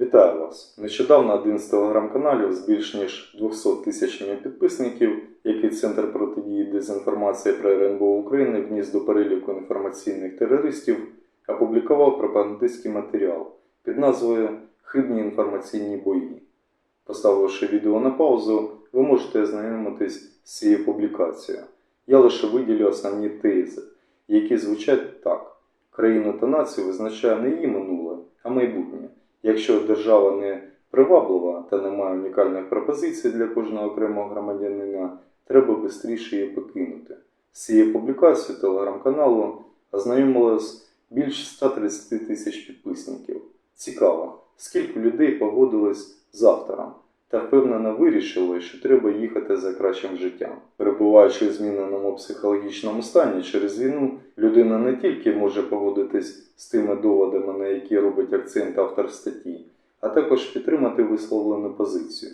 Вітаю вас! Нещодавно один з телеграм-каналів з більш ніж 200 тисячами підписників, який Центр протидії дезінформації про РНБО України вніс до переліку інформаційних терористів, опублікував пропагандистський матеріал під назвою Хибні інформаційні бої. Поставивши відео на паузу, ви можете ознайомитись з цією публікацією. Я лише виділю основні тези, які звучать так: країну та націю визначає не її минуле, а майбутнє. Якщо держава не приваблива та не має унікальних пропозицій для кожного окремого громадянина, треба швидше її покинути. З цією публікацією телеграм-каналу ознайомилось більше 130 тисяч підписників. Цікаво, скільки людей погодились з автором та впевнено вирішили, що треба їхати за кращим життям. Перебуваючи в зміненому психологічному стані через війну, людина не тільки може погодитись з тими доводами, на які робить акцент автор статті, а також підтримати висловлену позицію.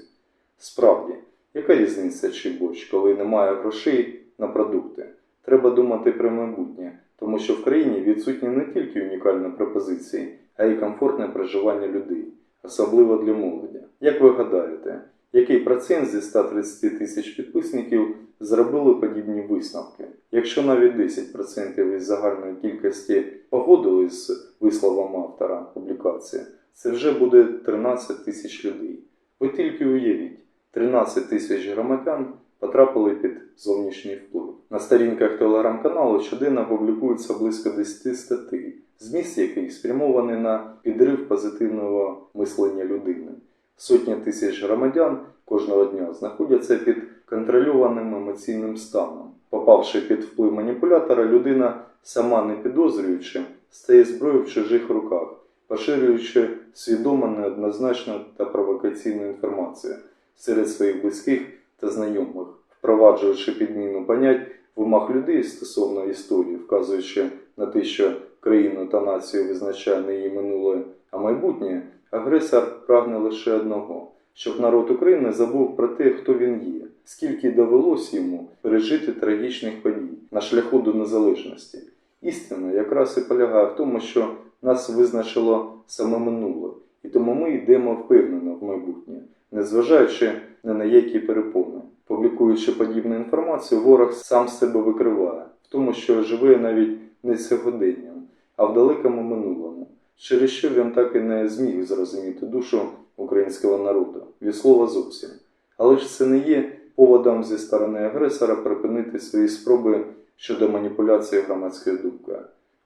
Справді, яка різниця чи борщ, коли немає грошей на продукти? Треба думати про майбутнє, тому що в країні відсутні не тільки унікальні пропозиції, а й комфортне проживання людей, особливо для молоді. Як ви гадаєте, який процент зі 130 тисяч підписників зробили подібні висновки? Якщо навіть 10% із загальної кількості погодились з висловом автора публікації, це вже буде 13 тисяч людей. Ви тільки уявіть, 13 тисяч громадян потрапили під зовнішній вплив. На сторінках телеграм-каналу щоденно публікується близько 10 статей, зміст яких спрямований на підрив позитивного мислення людини. Сотні тисяч громадян кожного дня знаходяться під контрольованим емоційним станом. Попавши під вплив маніпулятора, людина, сама не підозрюючи, стає зброєю в чужих руках, поширюючи свідомо неоднозначну та провокаційну інформацію серед своїх близьких та знайомих, впроваджуючи підміну понять в умах людей стосовно історії, вказуючи на те, що країну та націю визначає не її минуле, а майбутнє, агресор прагне лише одного. Щоб народ України забув про те, хто він є, скільки довелось йому пережити трагічних подій на шляху до незалежності. Істина якраз і полягає в тому, що нас визначило саме минуле, і тому ми йдемо впевнено в майбутнє, незважаючи ні на які перепони. Публікуючи подібну інформацію, ворог сам себе викриває в тому, що живе навіть не сьогоденням, а в далекому минулому, через що він так і не зміг зрозуміти душу українського народу, від слова зовсім. Але ж це не є поводом зі сторони агресора припинити свої спроби щодо маніпуляції громадською думкою,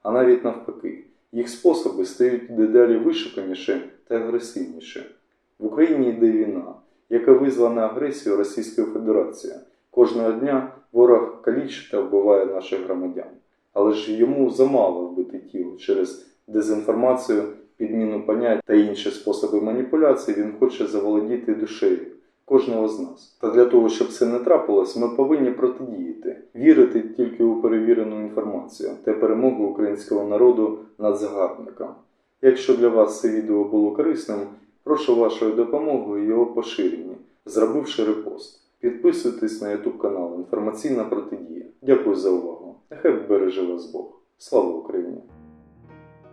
а навіть навпаки, їх способи стають дедалі вишуканіші та агресивніші. В Україні йде війна, яка визвана агресією Російської Федерації. Кожного дня ворог калічить та вбиває наших громадян. Але ж йому замало вбити тіло через дезінформацію, підміну понять та інші способи маніпуляції він хоче заволодіти душею кожного з нас. Та для того, щоб це не трапилось, ми повинні протидіяти, вірити тільки у перевірену інформацію та перемогу українського народу над загарбником. Якщо для вас це відео було корисним, прошу вашої допомоги його поширенні, зробивши репост. Підписуйтесь на YouTube канал Інформаційна протидія. Дякую за увагу. Нехай береже вас Бог. Слава Україні!